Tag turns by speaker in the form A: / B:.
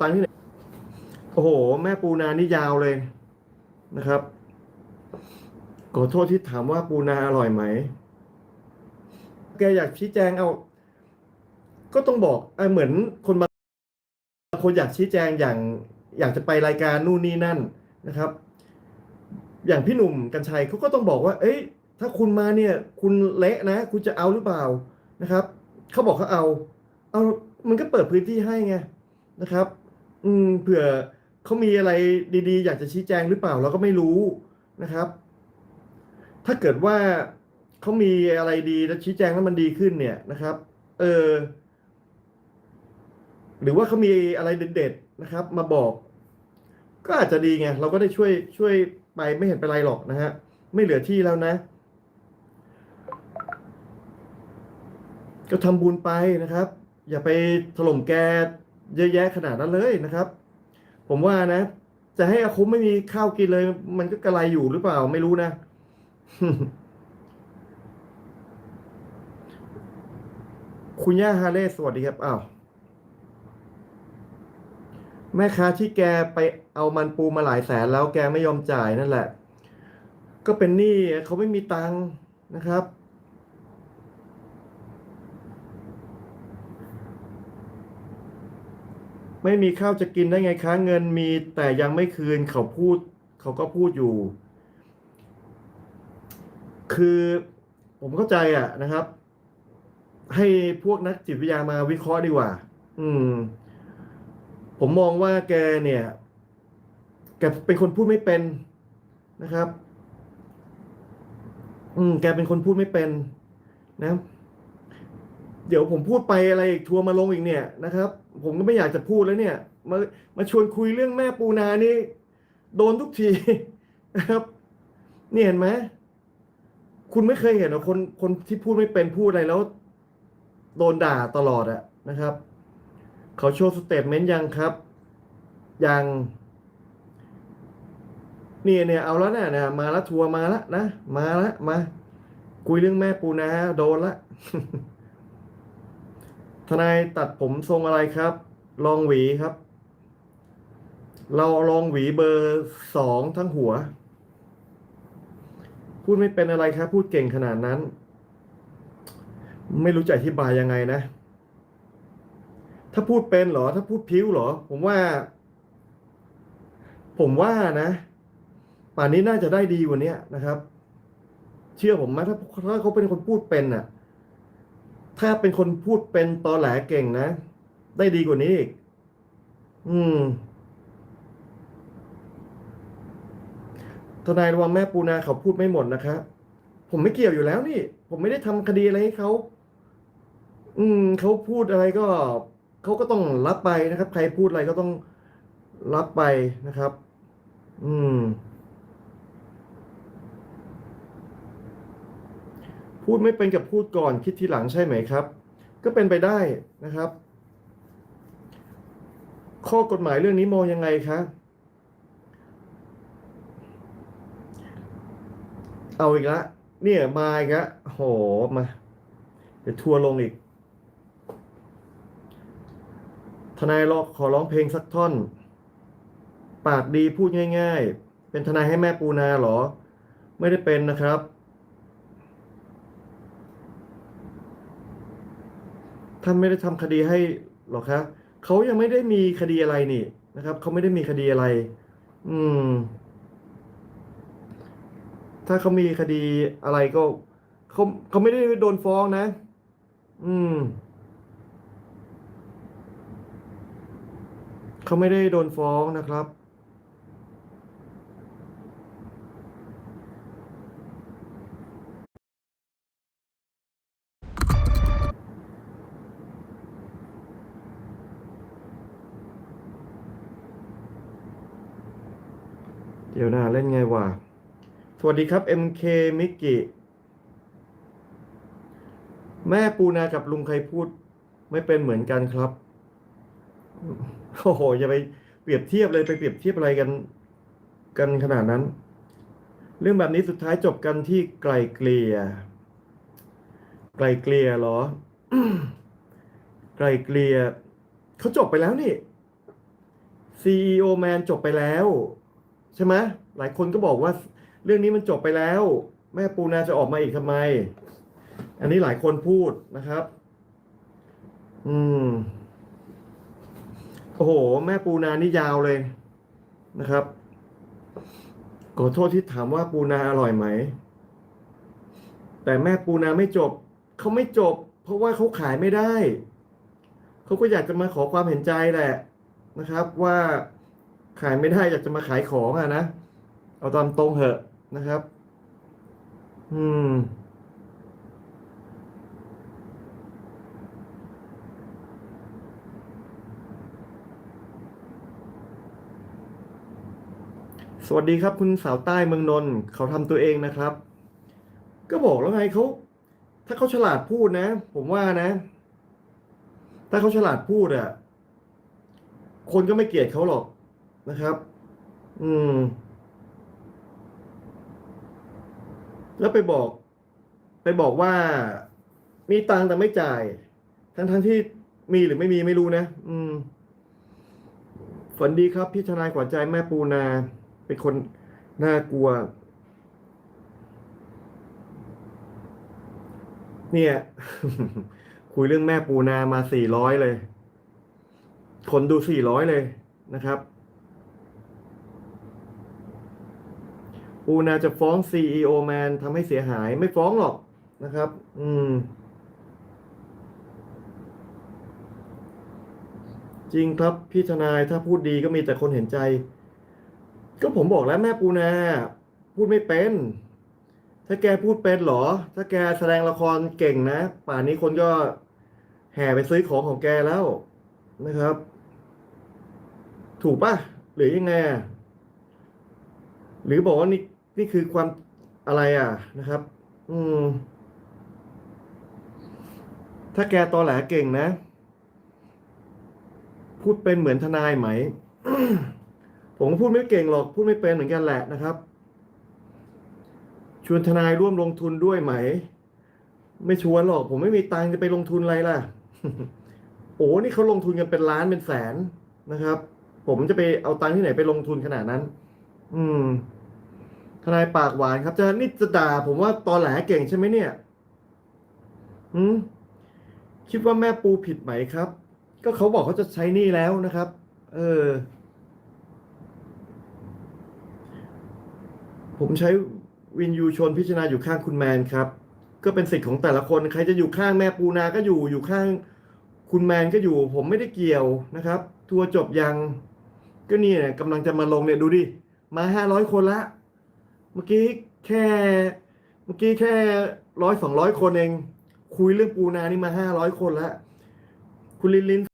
A: ตังที่ไหนโอ้โห แม่ปูนานี่ยาวเลยนะครับ ขอโทษที่ถามว่าปูนาอร่อยไหม แกอยากชี้แจงเอา ก็ต้องบอกเออเหมือนคนบางคนอยากชี้แจงอย่าง อยากจะไปรายการนู่นนี่นั่นนะครับ อย่างพี่หนุ่มกัญชัยเขาก็ต้องบอกว่า เอ้ย ถ้าคุณมาเนี่ย คุณเละนะ คุณจะเอาหรือเปล่านะครับเขาบอกเขาเอา เอามันก็เปิดพื้นที่ให้ไงนะครับ อืมเผื่อเขามีอะไรดีๆ อยากจะชี้แจงหรือเปล่าเราก็ไม่รู้นะครับ ถ้าเกิดว่าเขามีอะไรดีแล้วชี้แจงแล้วมันดีขึ้นเนี่ยนะครับ เออ หรือว่าเขามีอะไรเด็ดๆนะครับ มาบอก ก็อาจจะดีไงเราก็ได้ช่วยช่วยไปไม่เห็นเป็นไรหรอกนะฮะไม่เหลือที่แล้วนะ ก็ทำบุญไปนะครับ อย่าไปถล่มแก เยอะแยะขนาดนั้นเลยนะครับ ผมว่านะ จะให้อาคุ้มไม่มีข้าวกินเลย มันก็กระไรอยู่หรือเปล่าไม่รู้นะคุณย่าฮาเล่สวัสดีครับอ้าวแม่ค้าที่แกไปเอามันปูมาหลายแสนแล้วแกไม่ยอมจ่ายนั่นแหละ ก็เป็นหนี้เขาไม่มีตังค์นะครับ ไม่มีข้าวจะกินได้ไงคะเงินมีแต่ยังไม่คืนเขาพูด เขาก็พูดอยู่ คือผมเข้าใจอะนะครับ ให้พวกนักจิตวิทยามาวิเคราะห์ดีกว่า อืม ผมมองว่าแกเนี่ยแกเป็นคนพูดไม่เป็นนะครับ อืม แกเป็นคนพูดไม่เป็นนะ เดี๋ยวผมพูดไปอะไรอีกทัวร์มาลงอีกเนี่ยนะครับ ผมก็ไม่อยากจะพูดแล้วเนี่ย มามาชวนคุยเรื่องแม่ปูนานี่ โดนทุกทีนะครับนี่เห็นไหมคุณไม่เคยเห็นหรอคนคนที่พูดไม่เป็นพูดอะไรแล้ว โดนด่าตลอดอะนะครับ เขาโชว์สเตทเมนต์ยังครับ ยังนี่เนี่ยเอาแล้วเนี่ยนะมาแล้วทัวร์มาแล้วนะ มาแล้วมา คุยเรื่องแม่ปูนาโดนละ ทนายตัดผมทรงอะไรครับ ลองหวีครับ เราลองหวีเบอร์สองทั้งหัว พูดไม่เป็นอะไรครับ พูดเก่งขนาดนั้น ไม่รู้จะอธิบายยังไงนะ ถ้าพูดเป็นเหรอ ถ้าพูดพิ้วเหรอ ผมว่า ผมว่านะ ป่านนี้น่าจะได้ดีกว่านี้นะครับ เชื่อผมไหมถ้าถ้าเขาเป็นคนพูดเป็นน่ะ ถ้าเป็นคนพูดเป็นตอแหลเก่งนะ ได้ดีกว่านี้อีก อืม ทนายระวังแม่ปูนาเขาพูดไม่หมดนะครับผมไม่เกี่ยวอยู่แล้วนี่ ผมไม่ได้ทำคดีอะไรให้เขา อืม เขาพูดอะไรก็ เขาก็ต้องรับไปนะครับ ใครพูดอะไรก็ต้องรับไปนะครับ อืม พูดไม่เป็นกับพูดก่อนคิดทีหลังใช่ไหมครับ ก็เป็นไปได้นะครับ ข้อกฎหมายเรื่องนี้มองยังไงคะเอาอีกละเนี่ยมาอีกละโหมาเดี๋ยวทัวร์ลงอีก ทนายรอขอร้องเพลงสักท่อน ปากดีพูดง่าย ๆ เป็นทนายให้แม่ปูนาเหรอ ไม่ได้เป็นนะครับ ท่านไม่ได้ทำคดีให้หรอกครับเขายังไม่ได้มีคดีอะไรนี่นะครับเขาไม่ได้มีคดีอะไร อืม ถ้าเขามีคดีอะไรก็เขาเขาไม่ได้โดนฟ้องนะ อืมเขาไม่ได้โดนฟ้องนะครับ เดี๋ยวนะเล่นไงวะ สวัสดีครับ MK มิกกี้แม่ปูนากับลุงใครพูด ไม่เป็นเหมือนกันครับ โอ้โหอย่าไปเปรียบเทียบเลยไปเปรียบเทียบอะไรกันกันขนาดนั้น เรื่องแบบนี้สุดท้ายจบกันที่ไกลเกลี่ย ไกลเกลี่ยเหรอ ไกลเกลี่ยเขาจบไปแล้วนี่ CEO Man จบไปแล้ว ใช่ไหมหลายคนก็บอกว่าเรื่องนี้มันจบไปแล้ว แม่ปูนาจะออกมาอีกทำไม อันนี้หลายคนพูดนะครับ อืมโอ้โห แม่ปูนานี่ยาวเลยนะครับขอโทษที่ถามว่าปูนาอร่อยไหม แต่แม่ปูนาไม่จบ เขาไม่จบ เพราะว่าเขาขายไม่ได้ เขาก็อยากจะมาขอความเห็นใจแหละนะครับ ว่า ขายไม่ได้อยากจะมาขายของอะนะ เอาตามตรงเหอะนะครับ อืม สวัสดีครับคุณสาวใต้เมืองนนท์เขาทำตัวเองนะครับ ก็บอกแล้วไงเขาถ้าเขาฉลาดพูดนะ ผมว่านะ ถ้าเขาฉลาดพูดอะคนก็ไม่เกลียดเขาหรอก นะครับ อืม แล้วไปบอก ไปบอกว่า มีตังแต่ไม่จ่าย ทั้งทั้งที่มีหรือไม่มีไม่รู้นะ อืมฝันดีครับ พี่ทนายขวัญใจแม่ปูนา เป็นคนน่ากลัว เนี่ย คุยเรื่องแม่ปูนามาสี่ร้อยเลย คนดูสี่ร้อยเลยนะครับ ปูนาจะฟ้อง CEO Man ทำให้เสียหายไม่ฟ้องหรอกนะครับ อืม จริงครับพี่ทนายถ้าพูดดีก็มีแต่คนเห็นใจ ก็ผมบอกแล้วแม่ปูนา พูดไม่เป็น ถ้าแกพูดเป็นหรอ ถ้าแกแสดงละครเก่งนะ ป่านนี้คนก็แห่ไปซื้อของของแกแล้วนะครับ ถูกปะหรือยังไงหรือบอกว่านี่ นี่คือความอะไรอะนะครับ อืม ถ้าแกตอแหลเก่งนะ พูดเป็นเหมือนทนายไหม ผมก็พูดไม่เก่งหรอก พูดไม่เป็นเหมือนกันแหละนะครับ ชวนทนายร่วมลงทุนด้วยไหม ไม่ชวนหรอก ผมไม่มีตังค์จะไปลงทุนอะไรล่ะ โอ้นี่เขาลงทุนกันเป็นล้านเป็นแสนนะครับ ผมจะไปเอาตังค์ที่ไหนไปลงทุนขนาดนั้น อืม นายปากหวานครับจะนี่จะด่าผมว่าตอแหลเก่งใช่ไหมเนี่ยอืมคิดว่าแม่ปูผิดไหมครับ ก็เขาบอกเขาจะใช้นี่แล้วนะครับ เออ ผมใช้วินยูชนพิจารณาอยู่ข้างคุณแมนครับ ก็เป็นสิทธิ์ของแต่ละคนใครจะอยู่ข้างแม่ปูนาก็อยู่อยู่ข้าง คุณแมนก็อยู่ ผมไม่ได้เกี่ยวนะครับ ทัวร์จบยัง ก็เนี่ยกำลังจะมาลงเนี่ยดูดิมาห้าร้อยคนละ เมื่อกี้แค่เมื่อกี้แค่ร้อยสองร้อยคนเอง คุยเรื่องปูนานี่มาห้าร้อยคนแล้ว คุณลินลิน